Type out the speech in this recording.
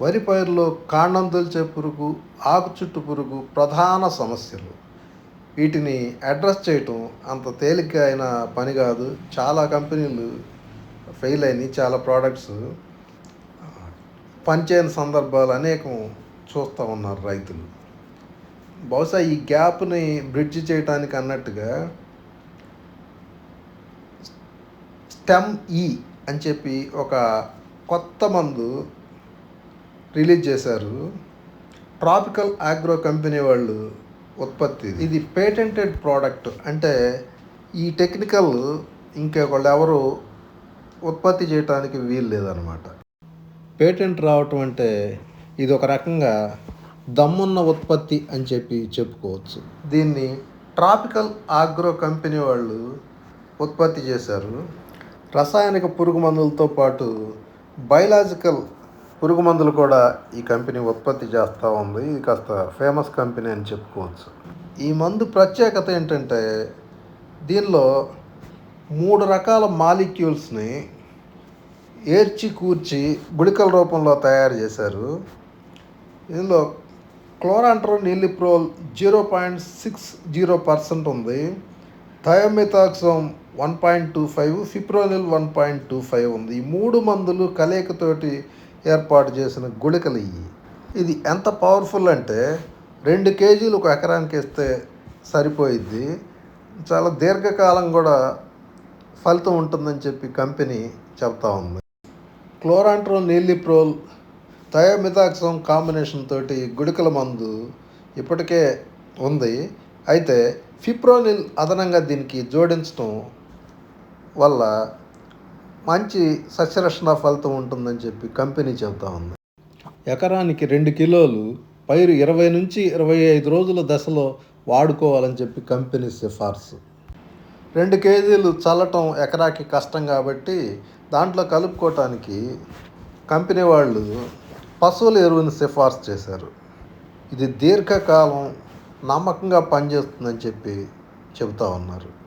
వరి పైరులో కాండం తొలిచే పురుగు ఆకు చుట్టు పురుగు ప్రధాన సమస్యలు. వీటిని అడ్రస్ చేయటం అంత తేలిక అయిన పని కాదు. చాలా కంపెనీలు ఫెయిల్ అయినాయి చాలా ప్రోడక్ట్స్. పనిచేయని సందర్భాలు అనేకం చూస్తూ ఉన్నారు రైతులు. బహుశా ఈ గ్యాప్ని బ్రిడ్జ్ చేయటానికి అన్నట్టుగా స్టెమ్ ఈ అని చెప్పి ఒక కొత్త మందు రిలీజ్ చేశారు ట్రాపికల్ ఆగ్రో కంపెనీ వాళ్ళు ఉత్పత్తి ఇది. Patented product. అంటే ఈ టెక్నికల్ ఇంకొకళ్ళు ఎవరు ఉత్పత్తి చేయడానికి వీలు లేదనమాట పేటెంట్ రావటం అంటే ఇది ఒక రకంగా దమ్మున్న ఉత్పత్తి అని చెప్పి చెప్పుకోవచ్చు. దీన్ని ట్రాపికల్ ఆగ్రో కంపెనీ వాళ్ళు ఉత్పత్తి చేశారు. రసాయనిక పురుగు మందులతో పాటు బయలాజికల్ పురుగు మందులు కూడా ఈ కంపెనీ ఉత్పత్తి చేస్తూ ఉంది. ఇది కాస్త ఫేమస్ కంపెనీ అని చెప్పుకోవచ్చు. ఈ మందు ప్రత్యేకత ఏంటంటే దీనిలో మూడు రకాల మాలిక్యూల్స్ని ఏర్చి కూర్చి గుళికల రూపంలో తయారు చేశారు. ఇందులో chlorantraniliprole zero point six zero percent ఉంది. Thiamethoxam one point two five fipronil one point two five ఉంది. ఈ మూడు మందులు కలయికతోటి ఏర్పాటు చేసిన గుళికలు ఇవి ఇది ఎంత పవర్ఫుల్ అంటే రెండు కేజీలు ఒక ఎకరానికి ఇస్తే సరిపోయిద్ది. చాలా దీర్ఘకాలం కూడా ఫలితం ఉంటుందని చెప్పి కంపెనీ చెప్తా ఉంది. క్లోరాంట్రోల్ నీలిప్రోల్ థయోమిథాక్సోమ్ కాంబినేషన్ తోటి గుళికల మందు ఇప్పటికే ఉంది. అయితే ఫిప్రోనిల్ అదనంగా దీనికి జోడించడం వల్ల మంచి సస్యరక్షణ ఫలితం ఉంటుందని చెప్పి కంపెనీ చెబుతా ఉంది. ఎకరానికి రెండు కిలోలు పైరు ఇరవై నుంచి ఇరవై ఐదు రోజుల దశలో వాడుకోవాలని చెప్పి కంపెనీ సిఫార్సు. రెండు కేజీలు చల్లటం ఎకరాకి కష్టం కాబట్టి దాంట్లో కలుపుకోవటానికి కంపెనీ వాళ్ళు పశువుల ఎరువుని సిఫార్సు చేశారు. ఇది దీర్ఘకాలం నమ్మకంగా పనిచేస్తుందని చెప్పి చెబుతా ఉన్నారు.